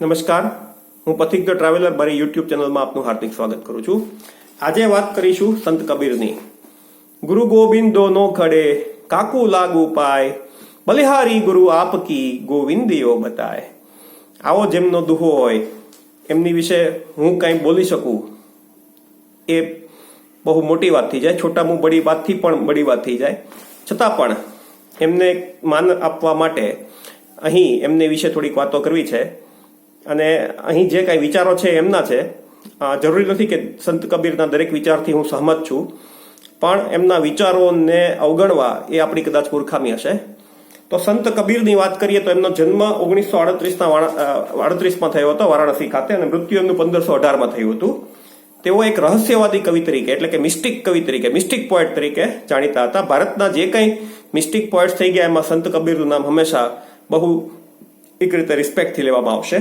નમસ્કાર. હું Pathik the traveller મારી યુટ્યુબ ચેનલમાં આપનું હાર્દિક સ્વાગત કરું છું. આજે વાત કરીશું સંત કબીરની. ગુરુ ગોવિંદો નો ખડે કાકુ લાગુ પાય, બલિહારી ગુરુ આપકી ગોવિંદીઓ બતાય. આવો જેમનો દુહો હોય, એમની વિશે હું કંઈ બોલી શકું? એ બહુ મોટી વાત થઈ જાય. છોટા મું બડી વાતથી પણ બડી વાત થઈ જાય. છતાં પણ એમને માન આપવા માટે અહીં એમને વિશે થોડીક વાતો કરવી છે. અને અહીં જે કાંઈ વિચારો છે એમના છે જરૂરી નથી કે સંત કબીરના દરેક વિચારથી હું સહમત છું, પણ એમના વિચારોને અવગણવા એ આપણી કદાચ મૂર્ખામી હશે. તો સંત કબીરની વાત કરીએ તો એમનો જન્મ ઓગણીસો આડત્રીસના આડત્રીસમાં થયો હતો વારાણસી ખાતે અને મૃત્યુ એમનું પંદરસો અઢારમાં થયું હતું. તેઓ એક રહસ્યવાદી કવિ તરીકે એટલે કે મિસ્ટિક કવિ તરીકે, મિસ્ટિક પોએટ તરીકે જાણીતા હતા. ભારતના જે કંઈ મિસ્ટિક પોએટ્સ થઈ ગયા એમાં સંત કબીરનું નામ હંમેશા બહુ એક રીતે રિસ્પેક્ટથી લેવામાં આવશે.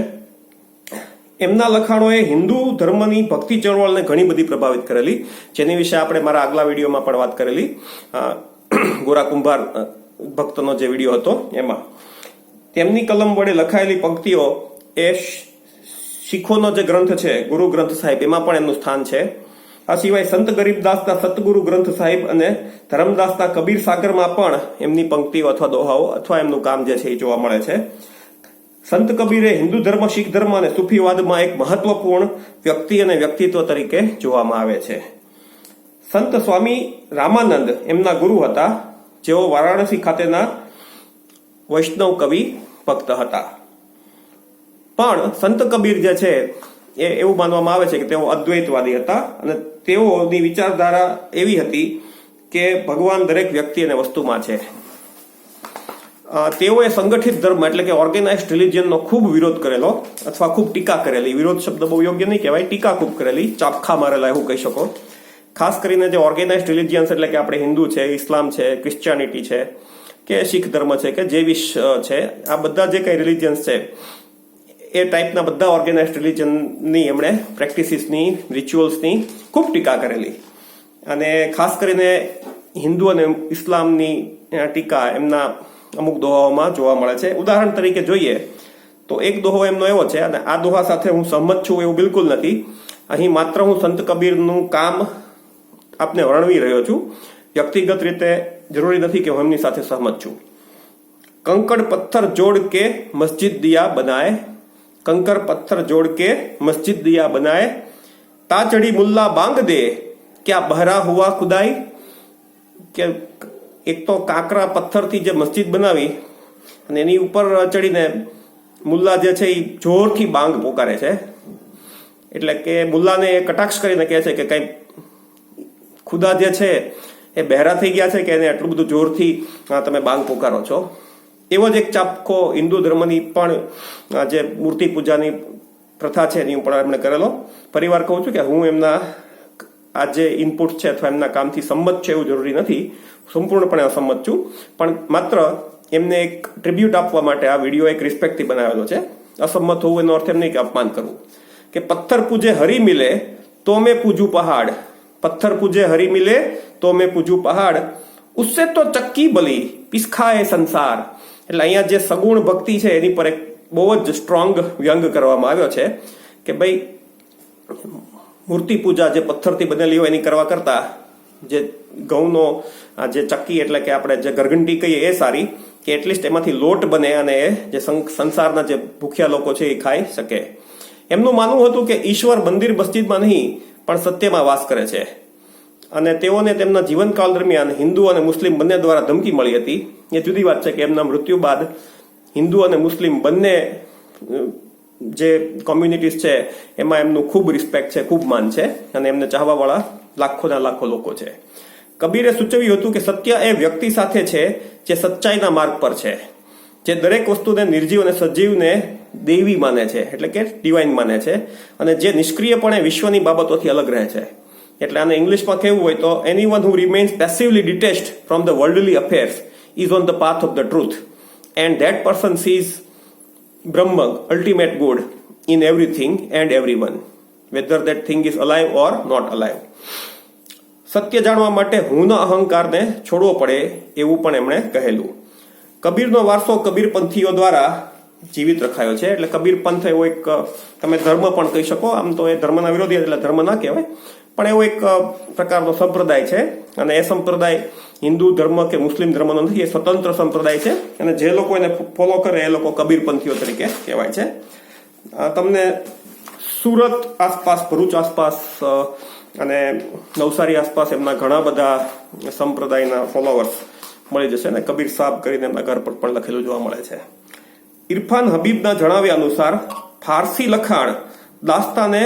એમના લખાણોએ હિન્દુ ધર્મની ભક્તિ ચળવળને ઘણી બધી પ્રભાવિત કરેલી, જેની વિશે આપણે મારા આગલા વિડીયોમાં પણ વાત કરેલી. ગોરા કુંભાર ભક્તનો જે વીડિયો હતો, એમાં. તેમની કલમ વડે લખાયેલી પંક્તિઓ એ શીખોનો જે ગ્રંથ છે, ગુરુ ગ્રંથ સાહેબ, એમાં પણ એમનું સ્થાન છે. આ સિવાય સંત ગરીબદાસના સતગુરુ ગ્રંથ સાહેબ અને ધરમદાસના કબીર સાગરમાં પણ એમની પંક્તિઓ અથવા દોહાઓ અથવા એમનું કામ જે છે એ જોવા મળે છે. સંત કબીરે હિન્દુ ધર્મ, શીખ ધર્મ અને સુફીવાદમાં એક મહત્વપૂર્ણ વ્યક્તિ અને વ્યક્તિત્વ તરીકે જોવામાં આવે છે. સંત સ્વામી રામાનંદ એમના ગુરુ હતા. જેઓ વારાણસી ખાતેના વૈષ્ણવ કવિ ભક્ત હતા. પણ સંત કબીર જે છે, એ એવું માનવામાં આવે છે કે તેઓ અદ્વૈતવાદી હતા અને તેઓની વિચારધારા એવી હતી કે ભગવાન દરેક વ્યક્તિ અને વસ્તુમાં છે. તેઓએ સંગઠિત ધર્મ એટલે કે ઓર્ગેનાઇઝ રિલિજનનો ખૂબ વિરોધ કરેલો અથવા ખૂબ ટીકા કરેલી. વિરોધ શબ્દ બહુ યોગ્ય નહીં કહેવાય, ટીકા ખૂબ કરેલી, ચાપખા મારેલા એવું કહી શકો. ખાસ કરીને જે ઓર્ગેનાઇઝ રિલિજિયન્સ એટલે કે આપણે હિન્દુ છે, ઇસ્લામ છે ક્રિશ્ચિયાનિટી છે, કે શીખ ધર્મ છે, કે જેવિશ છે, આ બધા જે કંઈ રિલિજિયન્સ છે, એ ટાઈપના બધા ઓર્ગેનાઇઝ રિલિજનની એમણે પ્રેક્ટિસીસની રિચ્યુઅલ્સની ખૂબ ટીકા કરેલી. અને ખાસ કરીને હિન્દુ અને ઇસ્લામની ટીકા એમના અમુક દોહાઓમાં જોવા મળે છે. ઉદાહરણ તરીકે જોઈએ તો એક દોહો એમનો એવો છે અને આ દોહા સાથે હું સહમત છું એવું બિલકુલ નથી. અહીં માત્ર હું સંત કબીરનું કામ આપને વર્ણવી રહ્યો છું. વ્યક્તિગત રીતે જરૂરી નથી કે હું એમની સાથે સહમત છું. કંકડ પથ્થર જોડ કે મસ્જિદ દિયા બનાય. કંકર પથ્થર જોડ કે મસ્જિદ દિયા બનાય. તાચડી મુલ્લા બાંગ દે. ક્યાં બહરા હુઆ ખુદાઈ? કે એક તો કાંકરા પથ્થરથી જે મસ્જિદ બનાવી અને એની ઉપર ચડીને મુલ્લા જે છે એ જોરથી બાંગ પોકારે છે. એટલે કે મુલ્લાને કટાક્ષ કરીને કહે છે કે કઈ ખુદા જે છે એ બહેરા થઈ ગયા છે કે એને આટલું બધું જોરથી તમે બાંગ પોકારો છો. એવો જ એક ચાપકો હિન્દુ ધર્મની પણ જે મૂર્તિ પૂજાની પ્રથા છે એની પણ એમણે કરેલો. પરિવાર કહું છું કે હું એમના આ જે ઇનપુટ છે, અથવા એમના કામથી સંમત છે એવું જરૂરી નથી. સંપૂર્ણપણે અસંમત છું. પણ માત્ર એમને એક ટ્રિબ્યુટ આપવા માટે આ વીડિયો એક રિસ્પેક્ટથી બનાવેલો છે. અસંમત હોવું એનો અર્થ એમ નહીં કે અપમાન કરવું. કે પથ્થર પૂજે હરી મિલે, તો મેં પૂજું પહાડ. પથ્થર પૂજે હરી મિલે, તો મેં પૂજું પહાડ. ઉસે તો ચક્કી બલી પિસખાએ સંસાર. એટલે અહીંયા જે સગુણ ભક્તિ છે, એની પર એક બહુ જ સ્ટ્રોંગ વ્યંગ કરવામાં આવ્યો છે કે ભાઈ મૂર્તિ પૂજા જે પથ્થરથી બનેલી હોય એની કરવા કરતા જે ઘઉંનો જે ચક્કી એટલે કે આપણે જે ગરગંટી કહીએ એ સારી, કે એટલીસ્ટ એમાંથી લોટ બને અને એ જે સંસારના જે ભૂખ્યા લોકો છે એ ખાઈ શકે. એમનું માનવું હતું કે ઈશ્વર મંદિર મસ્જિદમાં નહીં, પણ સત્યમાં વાસ કરે છે. અને તેઓને તેમના જીવનકાળ દરમિયાન હિન્દુ અને મુસ્લિમ બંને દ્વારા ધમકી મળી હતી. એ જુદી વાત છે કે એમના મૃત્યુ બાદ હિન્દુ અને મુસ્લિમ બંને જે કોમ્યુનિટીઝ છે, એમાં એમનું ખૂબ રિસ્પેક્ટ છે, ખૂબ માન છે અને એમને ચાહવાવાળા લાખોના લાખો લોકો છે. કબીરે સૂચવ્યું હતું કે સત્ય એ વ્યક્તિ સાથે છે જે સચ્ચાઈના માર્ગ પર છે, જે દરેક વસ્તુને નિર્જીવ અને સજીવને દેવી માને છે, એટલે કે ડિવાઇન માને છે અને જે નિષ્ક્રિયપણે વિશ્વની બાબતોથી અલગ રહે છે. એટલે આને ઇંગ્લિશમાં કહેવું હોય તો anyone who remains passively detached from the worldly affairs is on the path of the truth and that person sees Brahman ultimate good in everything and everyone, whether whether thing is alive or not alive સત્ય જાણવા માટે હુંના અહંકારને છોડવો પડે એવું પણ એમણે કહેલું. કબીરનો વારસો કબીરપંથીઓ દ્વારા જીવિત રખાયો છે. એટલે કબીર પંથ એવો એક તમે ધર્મ પણ કહી શકો આમ તો એ ધર્મના વિરોધી એટલે ધર્મ ના કહેવાય. પણ એવો એક પ્રકારનો સંપ્રદાય છે. અને એ સંપ્રદાય હિન્દુ ધર્મ કે મુસ્લિમ ધર્મનો નથી, એ સ્વતંત્ર સંપ્રદાય છે. અને જે લોકો એને ફોલો કરે, એ લોકો કબીરપંથીઓ તરીકે કહેવાય છે. તમને સુરત આસપાસ, ભરૂચ આસપાસ અને નવસારી આસપાસ એમના ઘણા બધા સંપ્રદાયના ફોલોવર્સ મળી જશે અને કબીર સાહેબ કરીને એમના ઘર પર પણ લખેલું જોવા મળે છે. ઇરફાન હબીબના જણાવ્યા અનુસાર, ફારસી લખાણ દાસ્તાને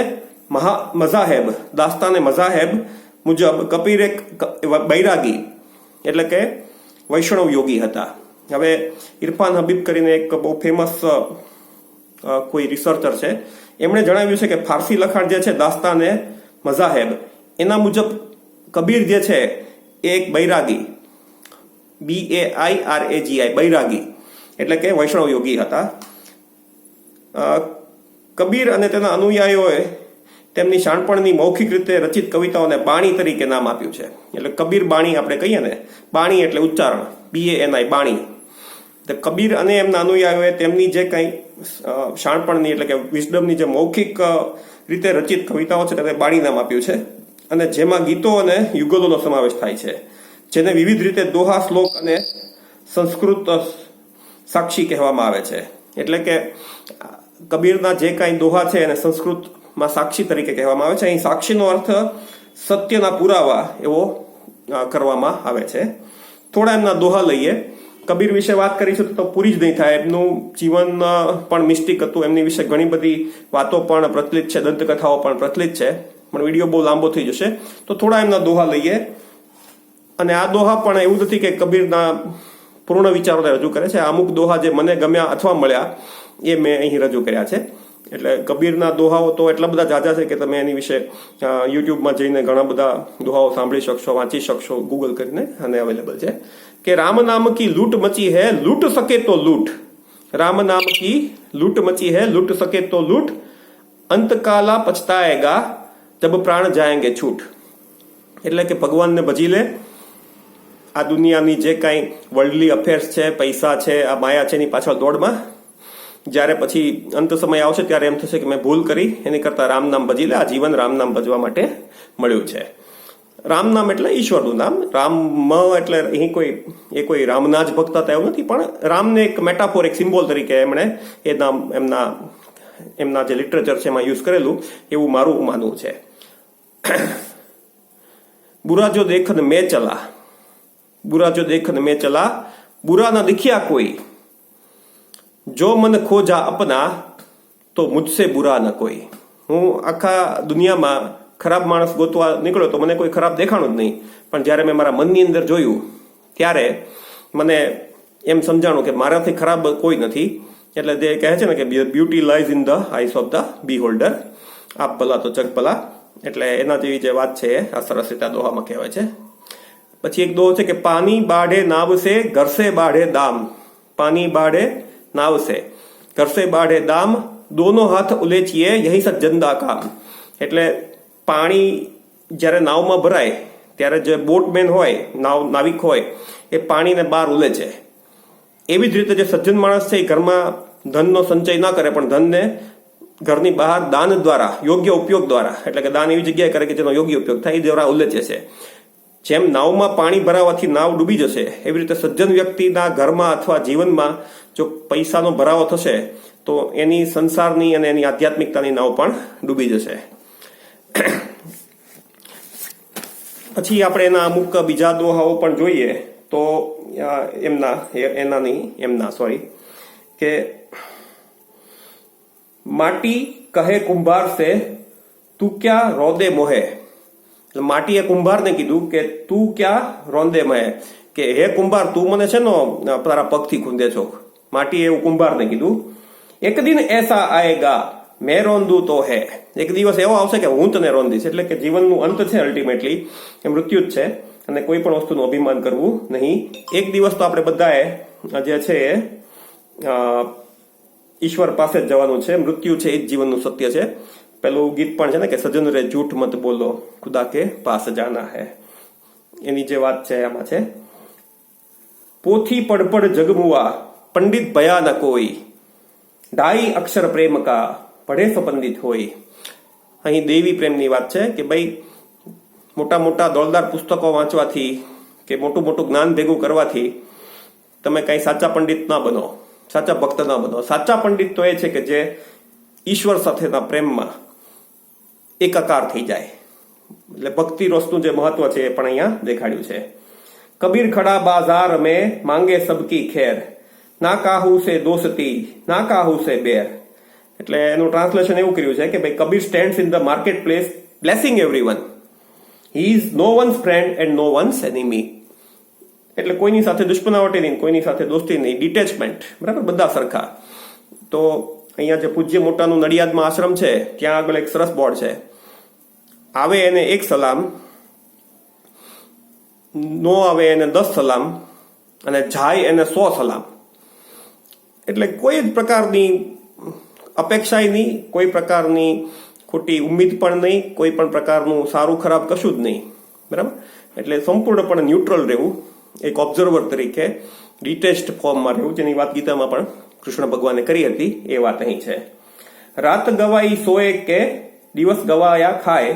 મહા, મઝાહેબ, દાસ્તાને મઝાહેબ મુજબ કબીર એક બૈરાગી એટલે કે વૈષ્ણવ યોગી હતા. હવે ઇરફાન હબીબ કરીને એક બહુ ફેમસ કોઈ રિસર્ચર છે. એમણે જણાવ્યું છે કે ફારસી લખાણ જે છે, દાસ્તાને મઝાહેબ, એના મુજબ કબીર જે છે, એ એક બૈરાગી બી એ આઈ આર એ જી આઈ બૈરાગી, એટલે કે વૈષ્ણવ યોગી હતા. કબીર અને તેના અનુયાયીઓએ તેમની શાણપણની મૌખિક રીતે રચિત કવિતાઓને બાણી તરીકે નામ આપ્યું છે. એટલે કબીર બાણી આપણે કહીએ ને, બાણી એટલે ઉચ્ચારણ બી એ એન આઈ બાણી. તો કબીર અને એમના અનુયાયીઓએ તેમની જે કંઈ શાણપણની એટલે કે વિઝડમની જે મૌખિક રીતે રચિત કવિતાઓ છે, તેને બાણી નામ આપ્યું છે. અને જેમાં ગીતો અને યુગલોનો સમાવેશ થાય છે. જેને વિવિધ રીતે દોહા, શ્લોક અને સંસ્કૃત સાક્ષી કહેવામાં આવે છે. એટલે કે કબીરના જે કાંઈ દોહા છે, એને સંસ્કૃતમાં સાક્ષી તરીકે કહેવામાં આવે છે. અહીં સાક્ષીનો અર્થ સત્યના પુરાવા એવો કરવામાં આવે છે. થોડા એમના દોહા લઈએ. કબીર વિશે વાત કરીશું તો પૂરી જ નહીં થાય. એમનું જીવન પણ મિસ્ટિક હતું. એમની વિશે ઘણી બધી વાતો પણ પ્રચલિત છે. દંતકથાઓ પણ પ્રચલિત છે. પણ વીડિયો બહુ લાંબો થઈ જશે. તો થોડા એમના દોહા લઈએ. અને આ દોહા પણ એવું નથી કે કબીરના પૂર્ણ વિચારોને રજૂ કરે છે. અમુક દોહા જે મને ગમ્યા અથવા મળ્યા, એ મેં અહીં રજૂ કર્યા છે. એટલે કબીરના દોહાઓ તો એટલા બધા જાજા છે કે તમે એની વિશે યુટ્યુબમાં જઈને ઘણા બધા દોહાઓ સાંભળી શકશો, વાંચી શકશો ગૂગલ કરીને, અને અવેલેબલ છે. કે રામ નામ કી લૂંટ મચી હે, લૂંટ સકે તો લૂંટ. રામ નામ કી લૂંટ મચી હે, લૂંટ સકે તો લૂંટ. અંતકાલા પછતાએગા જબ પ્રાણ જાયંગે છૂટ. એટલે કે ભગવાનને ભજી લે. આ દુનિયાની જે કાંઈ વર્લ્ડલી અફેર્સ છે, પૈસા છે, આ માયા છે, એની પાછળ દોડમાં. જ્યારે પછી અંત સમય આવશે ત્યારે એમ થશે કે મેં ભૂલ કરી. એની કરતાં ભજી લે. આ જીવન રામ નામ ભજવા માટે મળ્યું છે. રામ નામ એટલે ઈશ્વરનું નામ. રામ મ એટલે અહીં કોઈ, એ કોઈ રામના જ ભક્ત હતા એવું નથી, પણ રામને એક મેટાફોર એક સિમ્બોલ તરીકે એમણે એ નામ, એમના એમના જે લિટરેચર છે એમાં યુઝ કરેલું, એવું મારું માનવું છે. બુરા જો દેખન મેં ચલા. બુરા જો દેખન મેં ચલા. બુરા ના દેખ્યા કોઈ જો મન ખોજા અપના, તો મુજસે બુરા ન કોઈ. હું આખા દુનિયામાં ખરાબ માણસ ગોતવા નીકળ્યો તો મને કોઈ ખરાબ દેખાણું જ નહીં. પણ જ્યારે મેં મારા મનની અંદર જોયું, ત્યારે મને એમ સમજાણું કે મારાથી ખરાબ કોઈ નથી. એટલે તે કહે છે ને કે beauty lies in the eyes of the beholder આપ ભલા તો ચક ભલા. એટલે એના જેવી જે વાત છે, આ સરસ રીતે દોહામાં કહેવાય છે. પછી એક દોહો છે કે પાણી બાઢે નાવ સે ઘર બાઢે દામ. પાણી બાઢે નાવ से। ઘર સે બાઢે દામ દોનો હાથ ઉલેચીએ યહી સજ્જનદા કામ એટલે પાણી જ્યારે નાવમાં ભરાય ત્યારે જે બોટમેન હોય નાવ નાવિક હોય એ પાણીને બહાર ઉલે છે એવી જ રીતે જે સજ્જન માણસ છે એ ઘરમાં ધનનો સંચય ના કરે પણ ધનને ઘરની બહાર દાન દ્વારા યોગ્ય ઉપયોગ દ્વારા એટલે કે દાન એવી જગ્યાએ કરે કે જેનો યોગ્ય ઉપયોગ થાય એ દ્વારા ઉલ્લેચે છે જેમ નાવમાં પાણી ભરાવાથી નાવ ડૂબી જશે, એવી રીતે સજ્જન વ્યક્તિના ઘરમાં અથવા જીવનમાં જો પૈસાનો ભરાવો થશે, તો એની સંસારની અને એની આધ્યાત્મિકતાની નાવ પણ ડૂબી જશે. પછી આપણે એના અમુક બીજા દોહાઓ પણ જોઈએ, તો એમના, એ- એનાની, એમના સોરી કે માટી કહે કુંભાર સે તું ક્યાં રોદે મોહે? એટલે માટીએ કુંભારને કીધું કે તું ક્યાં રોંદે મોહે કે હે કુંભાર, તું મને છે નો તારા પગથી ખૂંદે છો. માટીએ એવું કુંભારને કીધું. એક દિન એસા આયેગા, મેં રોંધું તો હે. એક દિવસ એવો આવશે કે હું તને રોંધીશ એટલે કે જીવનનું અંત છે અલ્ટિમેટલી એ મૃત્યુ જ છે. અને કોઈ પણ વસ્તુનું અભિમાન કરવું નહીં. એક દિવસ તો આપણે બધાએ જે છે એ ઈશ્વર પાસે જ જવાનું છે. મૃત્યુ છે એ જ જીવનનું સત્ય છે. પેલું ગીત પણ છે ને કે સજન રે, જૂઠ મત બોલો ખુદા કે પાસ જાના હે. એની જે વાત છે આમાં છે, પોથી પડપડ જગમુઆ, પંડિત ભયા ન કોઈ. ઢાઈ અક્ષર પ્રેમ કા પઢે પંડિત હોય. અહીં દેવી પ્રેમની વાત છે કે ભાઈ, મોટા મોટા દોલદાર પુસ્તકો વાંચવાથી કે મોટું મોટું જ્ઞાન ભેગું કરવાથી તમે કઈ સાચા પંડિત ના બનો, સાચા ભક્ત ના બનો. સાચા પંડિત તો એ છે કે જે ઈશ્વર સાથેના પ્રેમમાં એકાકાર થઈ જાય. એટલે ભક્તિ રસનું જે મહત્વ છે એ પણ અહીંયા દેખાડ્યું છે. કબીર ખડા બાજાર મેં માંગે સબકી ખેર. ના કાહુ સે દોસ્તી, ના કાહુ સે બેર. એટલે એનું ટ્રાન્સલેશન એવું કર્યું છે કે ભાઈ Kabir stands in the market place blessing everyone he is no one's friend and no one's enemy એટલે કોઈની સાથે દુશ્મનાવટી નહીં, કોઈની સાથે દોસ્તી નહીં ડિટેચમેન્ટ બરાબર? બધા સરખા. તો અહીંયા જે પૂજ્ય મોટાનું નડિયાદમાં આશ્રમ છે, ત્યાં આગળ એક સરસ બોર્ડ છે. આવે એને એક સલામ, નો આવે એને દસ સલામ, અને જાય એને સો સલામ. એટલે કોઈ જ પ્રકારની અપેક્ષાય નહીં, કોઈ પ્રકારની ખોટી ઉમ્મીદ પણ નહીં, કોઈ પણ પ્રકારનું સારું ખરાબ કશું જ નહીં. બરાબર? એટલે સંપૂર્ણપણે ન્યુટ્રલ રહેવું, એક ઓબ્ઝર્વર તરીકે ડિટેસ્ટ ફોર્મમાં રહેવું, જેની વાત ગીતામાં પણ કૃષ્ણ ભગવાને કરી હતી, એ વાત અહીં છે. રાત ગવાઈ સોએ કે દિવસ ગવાયા ખાય,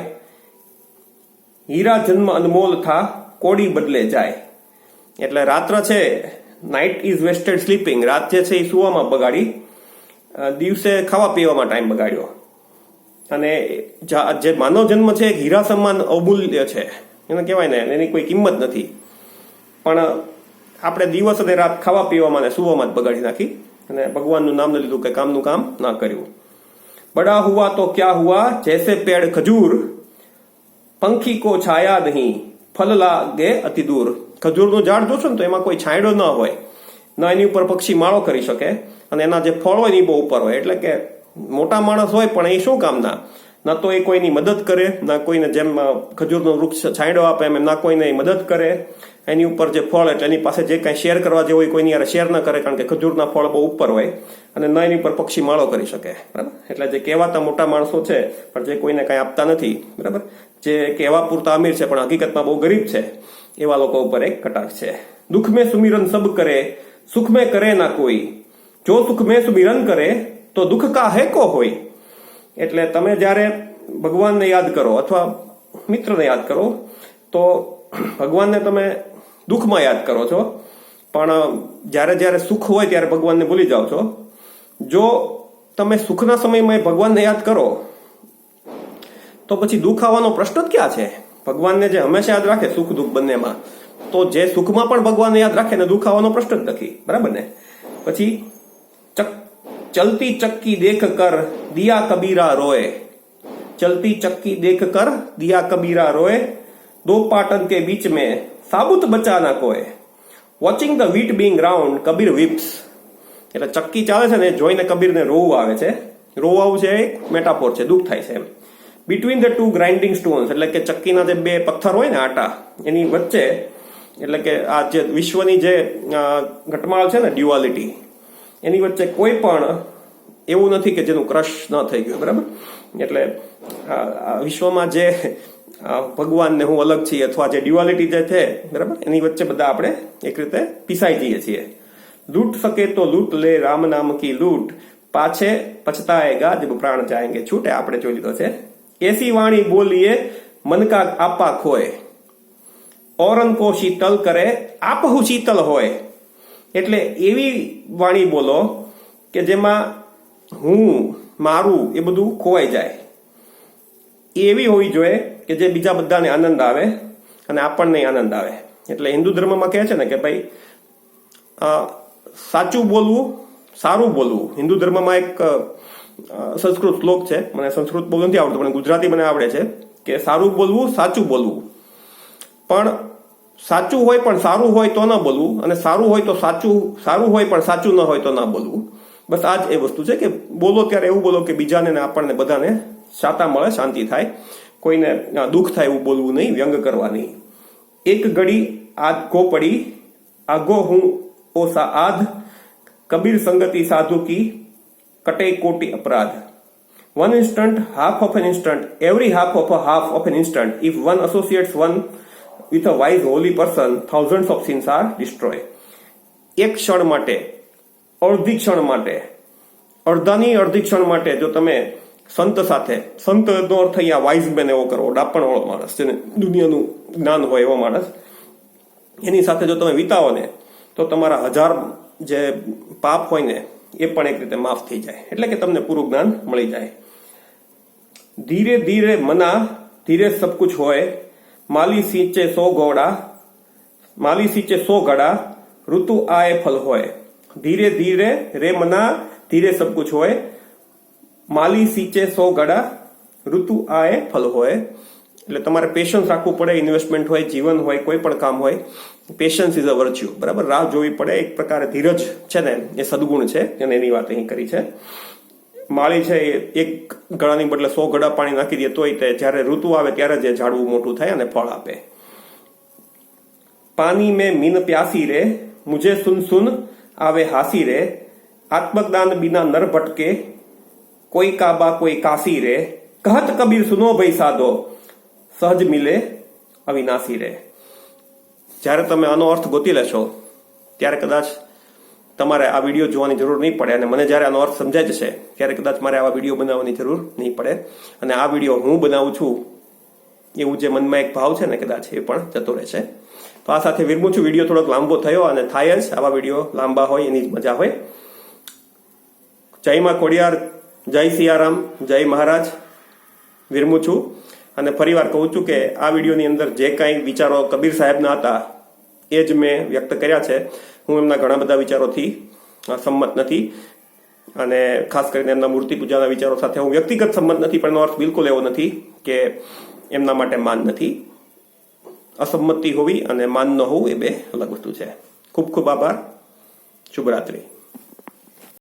હીરા જન્મ અનમોલ થા, કોડી બદલે જાય. એટલે રાત્ર છે નાઇટ ઇઝ વેસ્ટેડ સ્લીપિંગ રાત જે છે એ સુવામાં બગાડી દિવસે ખાવા પીવામાં ટાઈમ બગાડ્યો. અને જે માનવ જન્મ છે હીરા સમાન અમૂલ્ય છે. એને કહેવાય ને, એની કોઈ કિંમત નથી. પણ આપણે દિવસ અને રાત ખાવા પીવામાં અને સુવામાં જ બગાડી નાખી. અને ભગવાનનું નામ ન લીધું કે કામનું કામ ના કર્યું. બડા હુઆ તો ક્યા હુઆ જૈસે પેડ ખજૂર, પંખી કો છાયા નહીં, ફલ લાગે અતિ દૂર. ખજૂરનું ઝાડ જોશો ને તો એમાં કોઈ છાંયડો ન હોય. ન એની ઉપર પક્ષી માળો કરી શકે. અને એના જે ફળ હોય એ બહુ ઉપર હોય. એટલે કે મોટા માણસ હોય પણ એ શું કામના? ના તો એ કોઈની મદદ કરે, ના કોઈને જેમ ખજૂરનો વૃક્ષ છાંયડો આપે એમ ના કોઈને મદદ કરે. એની ઉપર જે ફળ એટલે એની પાસે જે કાંઈ શેર કરવા જેવું હોય કોઈની યાર શેર ન કરે કારણ કે ખજૂરના ફળ બહુ ઉપર હોય અને ન એની ઉપર પક્ષી માળો કરી શકે. બરાબર? એટલે જે કહેવાતા મોટા માણસો છે, પણ જે કોઈને કાંઈ આપતા નથી, બરાબર? જે કહેવા પૂરતા અમીર છે, પણ હકીકતમાં બહુ ગરીબ છે, એવા લોકો ઉપર એક કટાક્ષ છે. દુઃખ મેં સુમિરન સબ કરે, સુખ મેં કરે ના કોઈ. જો સુખ મેં સુમિરન કરે, તો દુઃખ કા હે કો હોય? એટલે તમે જ્યારે ભગવાનને યાદ કરો અથવા મિત્રને યાદ કરો, તો ભગવાનને તમે દુઃખમાં યાદ કરો છો. પણ જ્યારે જ્યારે સુખ હોય ત્યારે ભગવાનને ભૂલી જાઓ છો. જો તમે સુખના સમયમાં ભગવાનને યાદ કરો, તો પછી દુઃખ આવવાનો પ્રશ્ન જ ક્યાં છે? ભગવાનને જે હંમેશા યાદ રાખે સુખ દુઃખ બંનેમાં, તો જે સુખમાં પણ ભગવાનને યાદ રાખે ને દુઃખ આવવાનો પ્રશ્ન જ નથી. બરાબર ને? પછી ચલતી ચક્કી દેખ કર દિયા કબીરા રોએ ચલતી ચક્કી દેખ કર દિયા કબીરા રોએ દો પાટન કે બીચ મેં સાબુત બચા ના કોએ watching the wheat being ground Kabir weeps એટલે ચક્કી ચાલે છે ને, જોઈને કબીરને રોવું આવે છે। રોવાવું છે, એક મેટાફોર છે, દુઃખ થાય છે એમ। Between the two grinding stones એટલે કે ચક્કીના જે બે પથ્થર હોય ને, આટા, એની વચ્ચે, એટલે કે આ જે વિશ્વની જે ઘટમાળ છે ને ડ્યુઆલિટી એની વચ્ચે કોઈ પણ એવું નથી કે જેનું ક્રશ ન થઈ ગયું, બરાબર? એટલે વિશ્વમાં જે ભગવાનને હું અલગ છીએ અથવા જે ડ્યુઆલિટી જે છે, બરાબર? એની વચ્ચે બધા આપણે એક રીતે પીસાઈ જઈએ છીએ. લૂંટ શકે તો લૂંટ લે, રામ નામ કી લૂંટ. પાછે પછતાએગા જબ પ્રાણ જાયંગે છૂટે, આપણે જોઈ લીધો છે. એસી વાણી બોલીએ મનકા આપા ખોય. ઓરન કો શીતલ કરે, આપહુ શીતલ હોય. એટલે એવી વાણી બોલો કે જેમાં હું, મારું એ બધું ખોવાઈ જાય. એવી હોવી જોઈએ કે જે બીજા બધાને આનંદ આવે અને આપણને આનંદ આવે. એટલે હિન્દુ ધર્મમાં કહે છે ને કે ભાઈ સાચું બોલવું, સારું બોલવું. હિન્દુ ધર્મમાં એક સંસ્કૃત શ્લોક છે. મને સંસ્કૃત બોલવું નથી આવડતું, પણ ગુજરાતી મને આવડે છે કે સારું બોલવું, સાચું બોલવું. પણ સાચું હોય પણ સારું હોય તો ન બોલવું અને સારું હોય તો સાચું, સારું હોય પણ સાચું ન હોય તો ના બોલવું. બસ આ જ એ વસ્તુ છે કે બોલો ત્યારે એવું બોલો કે બીજાને આપણને બધાને શાતા મળે, શાંતિ થાય. કોઈને દુઃખ થાય એવું બોલવું નહીં, વ્યંગ કરવા નહીં. એક ઘડી આગો પડી, આગો હું ઓસા આધ કબીર સંગતિ સાધુ કી કટે કોટી અપરાધ. One instant half of an instant every half of a half of an instant if one associates one with a wise holy person thousand of sins are destroy એક ક્ષણ માટે, અડધી ક્ષણ માટે, અડધાની અડધી ક્ષણ માટે જો તમે સંત સાથે, સંતનો અર્થ અહીંયા વાઇઝ મેન એવો કરો ડાપણ વાળો માણસ, જેને દુનિયાનું જ્ઞાન હોય એવો માણસ, એની સાથે જો તમે વિતાવો ને, તો તમારા હજાર જે પાપ હોય ને, એ પણ એક રીતે માફ થઈ જાય. એટલે કે તમને પૂરું જ્ઞાન મળી જાય. ધીરે ધીરે મના, ધીરે સબ કુછ હોય માલી સિંચે સો ગોડા, માલી સિંચે સો ગડા, ઋતુ આય ફલ હોય. ધીરે ધીરે રે મના, ધીરે સબ કુછ હોય. માલી સિંચે સો ગડા, ઋતુ આય ફલ હોય. એટલે તમારે પેશન્સ રાખવું પડે ઇન્વેસ્ટમેન્ટ હોય, જીવન હોય, કોઈ પણ કામ હોય. પેશન્સ ઇઝ અ વર્ચ્યુ બરાબર? રાહ જોવી પડે. એક પ્રકારે ધીરજ છે ને, એ સદગુણ છે. અને એની વાત અહીં કરી છે. માળી છે એક ગળાની બદલે સો ગળા પાણી નાખી દે તોય તે જ્યારે ઋતુ આવે ત્યારે જે ઝાડવું મોટું થાય અને ફળ આપે. પાણી મેં મીન પ્યાસી રે, મુજે સુન સુન આવે હાસી રે આત્મજ્ઞાન બિના નર ભટકે, કોઈ કાબા કોઈ કાસી રે. કહત કબીર સુનો ભાઈ સાધો, સહજ મિલે અવિનાશી રે. જ્યારે તમે આનો અર્થ ગોતી લેશો, ત્યારે કદાચ તમારે આ વીડિયો જોવાની જરૂર નહીં પડે અને મને જ્યારે આનો અર્થ સમજાય જશે, ત્યારે કદાચ મારે આવા વીડિયો બનાવવાની જરૂર નહીં પડે. અને આ વીડિયો હું બનાવું છું એવું જે મનમાં એક ભાવ છે ને કદાચ એ પણ જતો રહેશે તો આ સાથે વિરમું છું. વીડિયો થોડોક લાંબો થયો અને થાય જ. આવા વીડિયો લાંબા હોય, એની જ મજા હોય. જય માં કોડિયાર, જય સિયારામ, જય મહારાજ. વિરમું છું. અને ફરીવાર કહું છું કે આ વિડીયોની અંદર જે કાંઈ વિચારો કબીર સાહેબના હતા એ જ મેં વ્યક્ત કર્યા છે. હું એમના ઘણા બધા વિચારોથી સંમત નથી. અને ખાસ કરીને એમના મૂર્તિ પૂજાના વિચારો સાથે હું વ્યક્તિગત સંમત નથી, પણ એનો અર્થ બિલકુલ એવો નથી કે એમના માટે માન નથી. અસંમતિ હોવી અને માન ન હોવું એ બે અલગ વસ્તુ છે. ખૂબ ખૂબ આભાર. શુભરાત્રી.